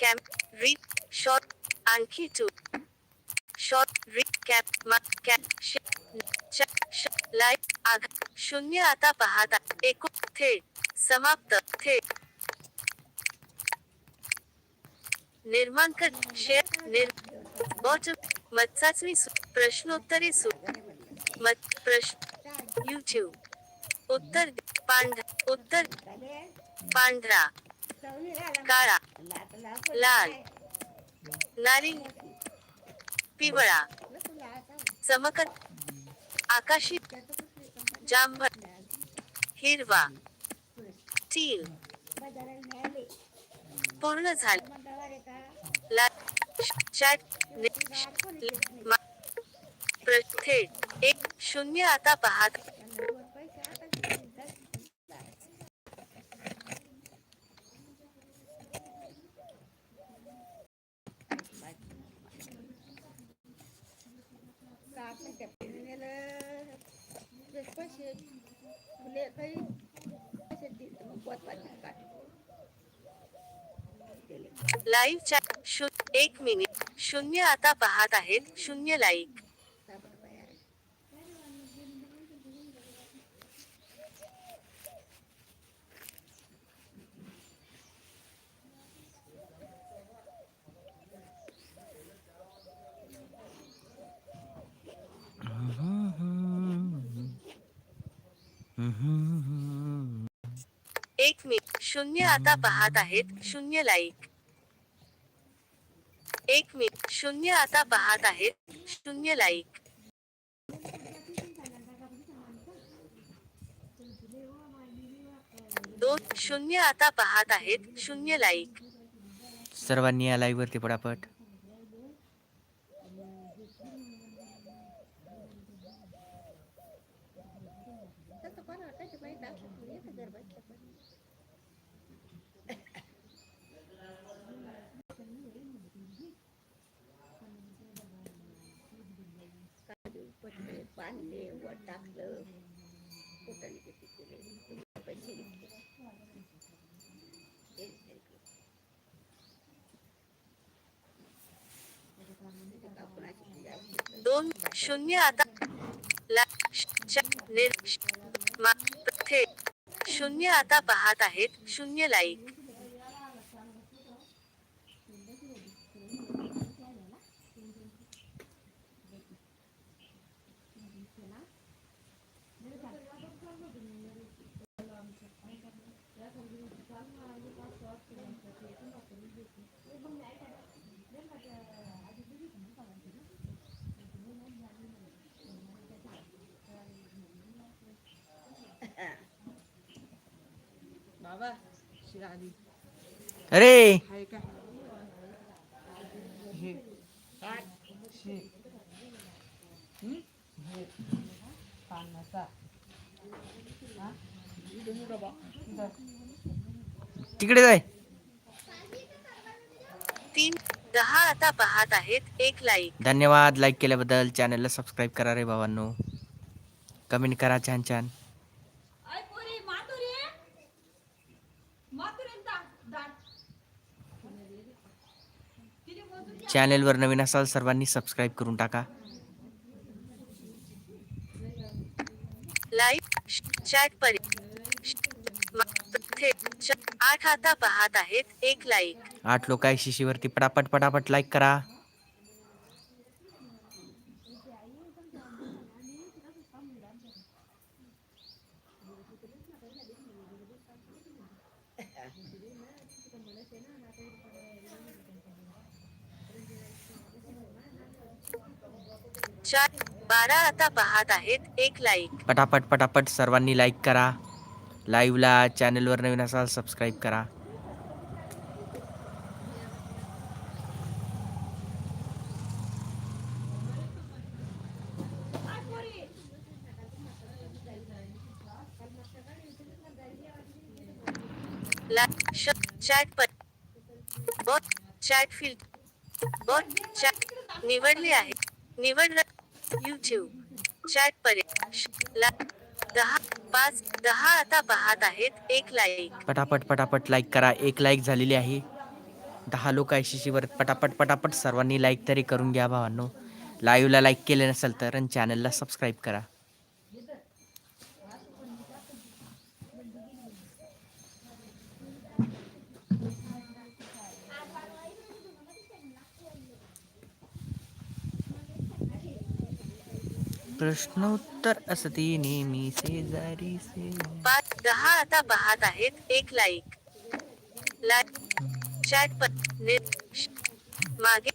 Cam read short आणखी to short read कॅप मा कॅप लाइट आघ शून्य आता पाहता एकूण थेट समाप्त थेट निर्माण शेअर निर बॉटम मत चाचणी प्रश्नोत्तरे सु मत प्रश्न युट्यूब उत्तर पांढ उत्तर पांढरा काळा लाल. नारिंग पिवळा. चमकत. आकाशी. जांभळ. हिरवा. टील पूर्ण झाले. ला एक शून्य आता पाहत. लाईव्ह चॅट शू एक मिनिट. शून्य आता पाहत आहेत शून्य लाईक एक मिनिट. शून्य आता पाहत आहेत. शून्य लाईक एक मिनिट. शून्य आता पाहत आहेत. शून्य लाईक दोन. शून्य आता पाहत आहेत. शून्य लाईक सर्वांनी या लाईव्ह वरती पटापट बांधले वर टाकलं कुठं किती केले पैसे घेतले दोन शून्य आता ला शून्य आता पाहत आहेत शून्य लाईक अरे! आहे का? हे. शे हं? हे. पानाचा. हा? इथून डबा इथं. तिकडे जाय. तीन दहा आता पाहत आहेत. एक लाईक धन्यवाद. लाईक केल्याबद्दल. चॅनलला सबस्क्राईब करा रे भावांनो कमेंट करा छान छान. चॅनलवर नवीन असाल सर्वांनी सबस्क्राईब करून टाका. लाईव्ह चॅट परी आठ आता पाहत आहेत एक लाईक आठ लोक आहे शिशीवरती पटापट पटापट लाईक करा. चार बारा आता पाहत आहेत एक लाईक पटापट पटापट सर्वांनी लाईक करा. लाईव्हला चॅनलवर नवीन असाल सबस्क्राईब करा. चॅट पर bot chat field bot chat निवडले आहे. निवड युट्यूब चॅट पर्याय ला दहा पाच दहा आता पाहत आहेत एक लाईक पटापट पटापट लाईक करा. एक लाईक झालेली आहे. दहा लोक ऐंशीशी वर पटापट पटापट सर्वांनी लाईक तरी करून घ्या भावांनो. लाईव्हला लाईक केले नसेल तर चॅनलला सबस्क्राईब करा. प्रश्नोत्तर असते नेहमी शेजारी से. पाच दहा आता पाहत आहेत एक लाईक. लाईक चॅट मागे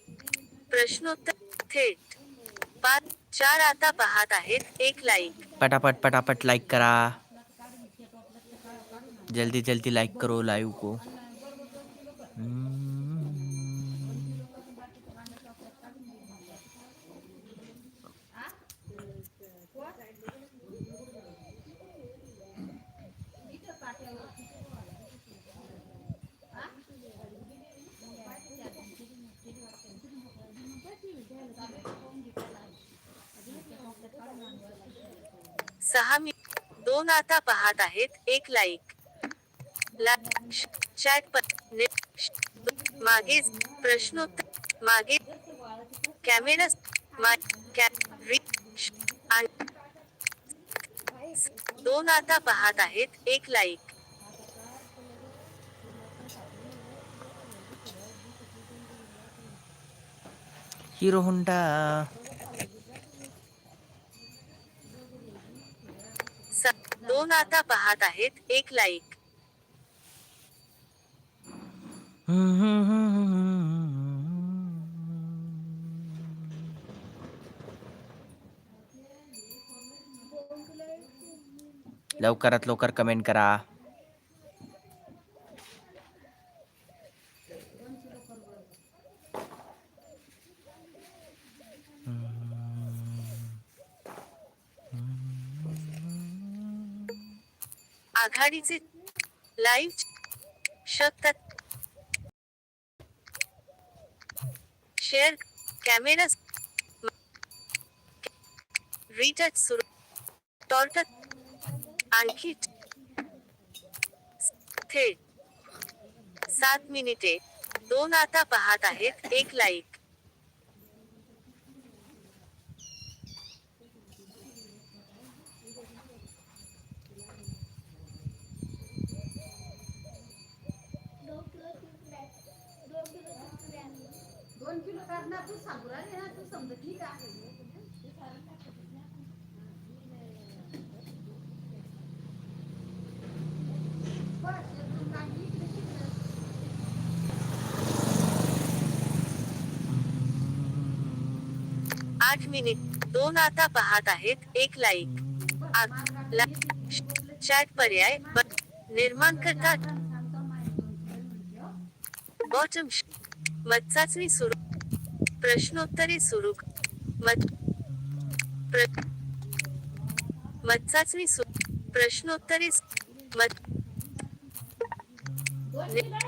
प्रश्नोत्तर थेट. पाच चार आता पाहत आहेत एक लाईक. पटापट पटापट लाइक करा. जल्दी जल्दी लाइक करो लाइव को. हम्म। सहा मी दोन आता पाहत आहेत एक लाईक चॅट श- मागे प्रश्नोत्तर मागे कॅमेरा मा आणि दोन आता पाहत आहेत एक लाईक हिरो होंडा. दोन आता पाहत आहेत एक लाईक. लवकरात लवकर कमेंट करा. आघाडीचे लाईव्ह शकतात शेअर कॅमेरा रिटच सुरू. टॉर्ट आणखी थेट. सात मिनिटे दोन आता पाहत आहेत. एक लाईक दोन किलो करणार तू सांगू ना तू समजत नाही का बस, एकदम काढली, इकडे शिकलं. आठ मिनिट. दोन आता पाहत आहेत. एक लाईक चॅट पर्याय. निर्माण करतात. बॉटम श- मतचाचणी सुरू प्रश्नोत्तरे सुरू मत प्र- मतचाचणी प्रश्नोत्तरे मत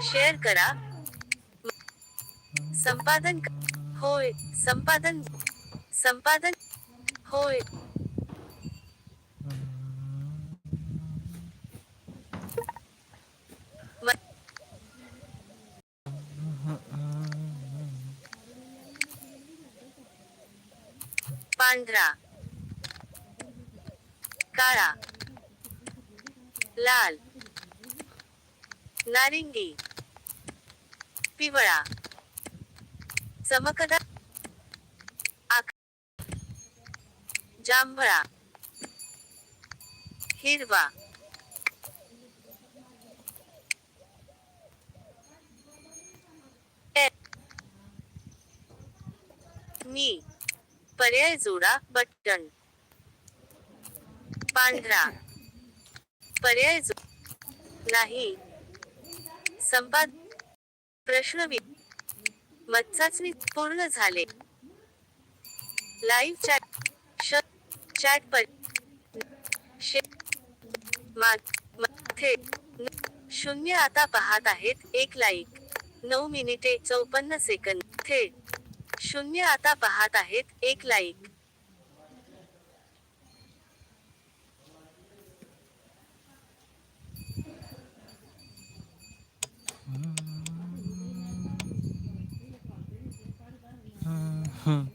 शेअर करा. संपादन होय संपादन संपादन होय. पांढरा काळा लाल नारिंगी पिवळा चमकदार जांभळा हिरवा ए- मी पर्याय जोडा बटन. पांढरा. पर्याय जो नाही. संपाद प्रश्न मतचाचणी पूर्ण झाले. लाईव्ह चॅट श चॅट पर शे थेट शून्य आता पाहत आहेत. एक लाईक नऊ मिनिटे चौपन्न सेकंद. थेट शून्य आता पाहत आहेत एक लाईक हम्म.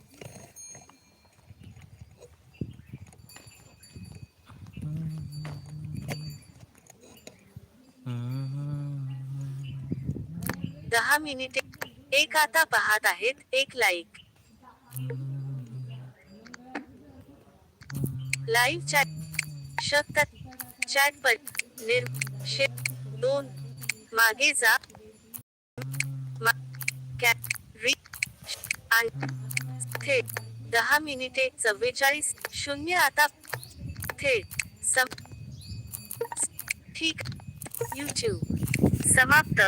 दहा मिनिटे एक आता पाहत आहेत एक लाईक लाईव्ह चॅट शकतात चॅट पर निर दोन मागे जा. मा- री आणि थेट दहा मिनिटे चव्वेचाळीस शून्य आता थेट सम ठीक यूट्यूब समाप्त.